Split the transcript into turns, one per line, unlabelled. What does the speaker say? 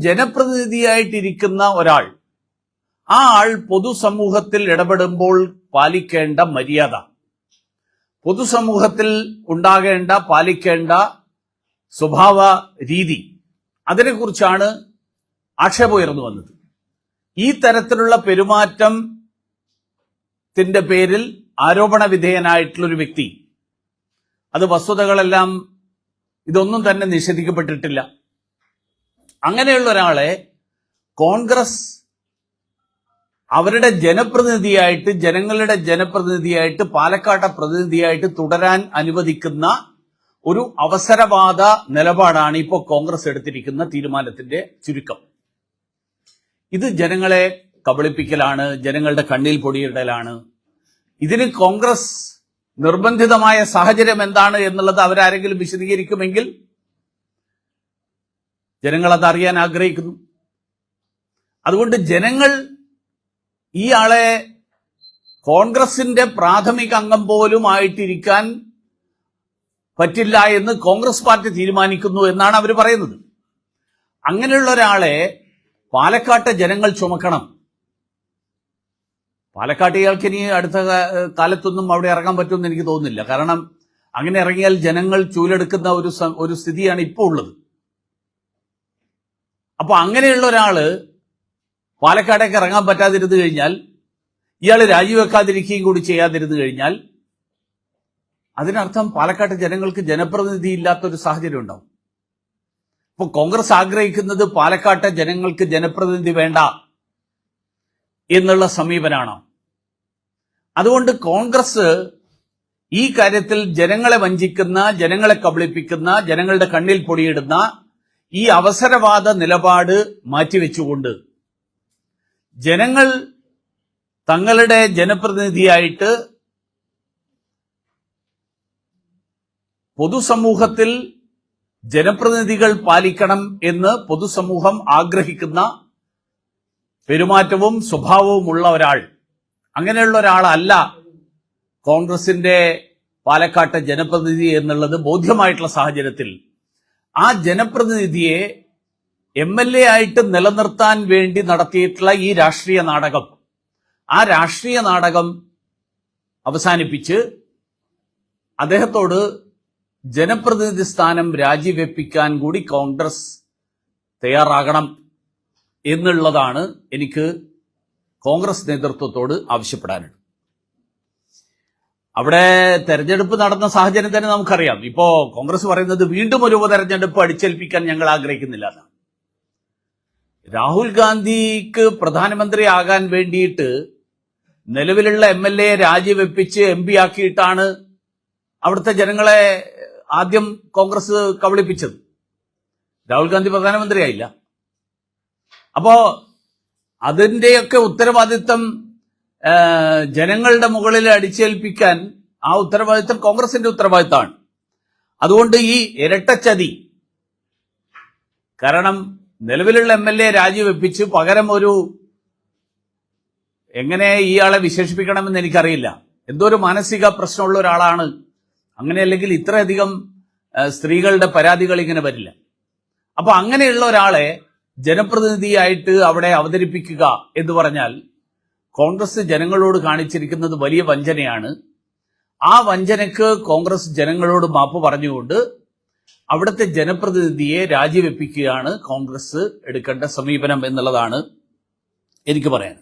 ജനപ്രതിനിധിയായിട്ടിരിക്കുന്ന ഒരാൾ ആ ആൾ പൊതുസമൂഹത്തിൽ ഇടപെടുമ്പോൾ പാലിക്കേണ്ട മര്യാദ. പൊതുസമൂഹത്തിൽ ഉണ്ടാകേണ്ട പാലിക്കേണ്ട സ്വഭാവ രീതി. അതിനെക്കുറിച്ചാണ് ആക്ഷേപം ഉയർന്നു വന്നത്. ഈ തരത്തിലുള്ള പെരുമാറ്റം ത്തിന്റെ പേരിൽ ആരോപണ വിധേയനായിട്ടുള്ള ഒരു വ്യക്തി. അത് വസ്തുതകളെല്ലാം ഇതൊന്നും തന്നെ നിഷേധിക്കപ്പെട്ടിട്ടില്ല. അങ്ങനെയുള്ള ഒരാളെ കോൺഗ്രസ് അവരുടെ ജനപ്രതിനിധിയായിട്ട് ജനങ്ങളുടെ ജനപ്രതിനിധിയായിട്ട് പാലക്കാട്ടെ പ്രതിനിധിയായിട്ട് തുടരാൻ അനുവദിക്കുന്ന ഒരു അവസരവാദ നിലപാടാണ് ഇപ്പോൾ കോൺഗ്രസ് എടുത്തിരിക്കുന്ന തീരുമാനത്തിന്റെ ചുരുക്കം. ഇത് ജനങ്ങളെ കബളിപ്പിക്കലാണ് ജനങ്ങളുടെ കണ്ണിൽ പൊടിയിടലാണ്. ഇതിന് കോൺഗ്രസ് നിർബന്ധിതമായ സാഹചര്യം എന്താണ് എന്നുള്ളത് അവരാരെങ്കിലും വിശദീകരിക്കുമെങ്കിൽ ജനങ്ങൾ അറിയാൻ ആഗ്രഹിക്കുന്നു. അതുകൊണ്ട് ജനങ്ങൾ ഈ ആളെ കോൺഗ്രസിന്റെ പ്രാഥമിക അംഗം പോലും ആയിട്ടിരിക്കാൻ പറ്റില്ല എന്ന് കോൺഗ്രസ് പാർട്ടി തീരുമാനിക്കുന്നു എന്നാണ് അവർ പറയുന്നത്. അങ്ങനെയുള്ള ഒരാളെ പാലക്കാട്ടെ ജനങ്ങൾ ചുമക്കണം. പാലക്കാട്ട് ഇയാൾക്ക് ഇനി അടുത്ത കാലത്തൊന്നും അവിടെ ഇറങ്ങാൻ പറ്റുമെന്ന് എനിക്ക് തോന്നുന്നില്ല. കാരണം അങ്ങനെ ഇറങ്ങിയാൽ ജനങ്ങൾ ചൂലെടുക്കുന്ന ഒരു ഒരു സ്ഥിതിയാണ് ഇപ്പോൾ ഉള്ളത്. അപ്പൊ അങ്ങനെയുള്ള ഒരാൾ പാലക്കാടേക്ക് ഇറങ്ങാൻ പറ്റാതിരുന്നു കഴിഞ്ഞാൽ ഇയാൾ രാജിവെക്കാതിരിക്കുകയും കൂടി ചെയ്യാതിരുന്നു കഴിഞ്ഞാൽ അതിനർത്ഥം പാലക്കാട്ട് ജനങ്ങൾക്ക് ജനപ്രതിനിധി ഇല്ലാത്തൊരു സാഹചര്യം ഉണ്ടാവും. ഇപ്പൊ കോൺഗ്രസ് ആഗ്രഹിക്കുന്നത് പാലക്കാട്ടെ ജനങ്ങൾക്ക് ജനപ്രതിനിധി വേണ്ട എന്നുള്ള സമീപനാണ്. അതുകൊണ്ട് കോൺഗ്രസ് ഈ കാര്യത്തിൽ ജനങ്ങളെ വഞ്ചിക്കുന്ന ജനങ്ങളെ കബളിപ്പിക്കുന്ന ജനങ്ങളുടെ കണ്ണിൽ പൊടിയിടുന്ന ഈ അവസരവാദ നിലപാട് മാറ്റിവെച്ചുകൊണ്ട് ജനങ്ങൾ തങ്ങളുടെ ജനപ്രതിനിധിയായിട്ട് പൊതുസമൂഹത്തിൽ ജനപ്രതിനിധികൾ പാലിക്കണം എന്ന് പൊതുസമൂഹം ആഗ്രഹിക്കുന്ന പെരുമാറ്റവും സ്വഭാവവുമുള്ള ഒരാൾ. അങ്ങനെയുള്ള ഒരാളല്ല കോൺഗ്രസിന്റെ പാലക്കാട്ടെ ജനപ്രതിനിധി എന്നുള്ളത് ബോധ്യമായിട്ടുള്ള സാഹചര്യത്തിൽ ആ ജനപ്രതിനിധിയെ എം എൽ എ ആയിട്ട് നിലനിർത്താൻ വേണ്ടി നടത്തിയിട്ടുള്ള ഈ രാഷ്ട്രീയ നാടകം. ആ രാഷ്ട്രീയ നാടകം അവസാനിപ്പിച്ച് അദ്ദേഹത്തോട് ജനപ്രതിനിധി സ്ഥാനം രാജിവെപ്പിക്കാൻ കൂടി കോൺഗ്രസ് തയ്യാറാകണം എന്നുള്ളതാണ് എനിക്ക് കോൺഗ്രസ് നേതൃത്വത്തോട് ആവശ്യപ്പെടാനുള്ളത്. അവിടെ തെരഞ്ഞെടുപ്പ് നടന്ന സാഹചര്യം തന്നെ നമുക്കറിയാം. ഇപ്പോ കോൺഗ്രസ് പറയുന്നത് വീണ്ടും ഒരു ഉപതെരഞ്ഞെടുപ്പ് അടിച്ചേൽപ്പിക്കാൻ ഞങ്ങൾ ആഗ്രഹിക്കുന്നില്ല രാഹുൽ ഗാന്ധിക്ക് പ്രധാനമന്ത്രി ആകാൻ വേണ്ടിയിട്ട് നിലവിലുള്ള എം എൽ എ രാജിവെപ്പിച്ച് എം പി ആക്കിയിട്ടാണ് അവിടുത്തെ ജനങ്ങളെ ആദ്യം കോൺഗ്രസ് കബളിപ്പിച്ചത്. രാഹുൽ ഗാന്ധി പ്രധാനമന്ത്രിയായില്ല. അപ്പോ അതിന്റെയൊക്കെ ഉത്തരവാദിത്തം ജനങ്ങളുടെ മുകളിൽ അടിച്ചേൽപ്പിക്കാൻ ആ ഉത്തരവാദിത്തം കോൺഗ്രസിന്റെ ഉത്തരവാദിത്തമാണ്. അതുകൊണ്ട് ഈ ഇരട്ടച്ചതി കാരണം നിലവിലുള്ള എം എൽ എ രാജിവെപ്പിച്ച് പകരം ഒരു എങ്ങനെ ഇയാളെ വിശേഷിപ്പിക്കണമെന്ന് എനിക്കറിയില്ല. എന്തോ ഒരു മാനസിക പ്രശ്നമുള്ള ഒരാളാണ്. അങ്ങനെയല്ലെങ്കിൽ ഇത്രയധികം സ്ത്രീകളുടെ പരാതികൾ ഇങ്ങനെ വരില്ല. അപ്പൊ അങ്ങനെയുള്ള ഒരാളെ ജനപ്രതിനിധിയായിട്ട് അവിടെ അവതരിപ്പിക്കുക എന്ന് പറഞ്ഞാൽ കോൺഗ്രസ് ജനങ്ങളോട് കാണിച്ചിരിക്കുന്നത് വലിയ വഞ്ചനയാണ്. ആ വഞ്ചനയ്ക്ക് കോൺഗ്രസ് ജനങ്ങളോട് മാപ്പ് പറഞ്ഞുകൊണ്ട് അവിടുത്തെ ജനപ്രതിനിധിയെ രാജിവെപ്പിക്കുകയാണ് കോൺഗ്രസ് എടുക്കേണ്ട സമീപനം എന്നുള്ളതാണ് എനിക്ക് പറയാൻ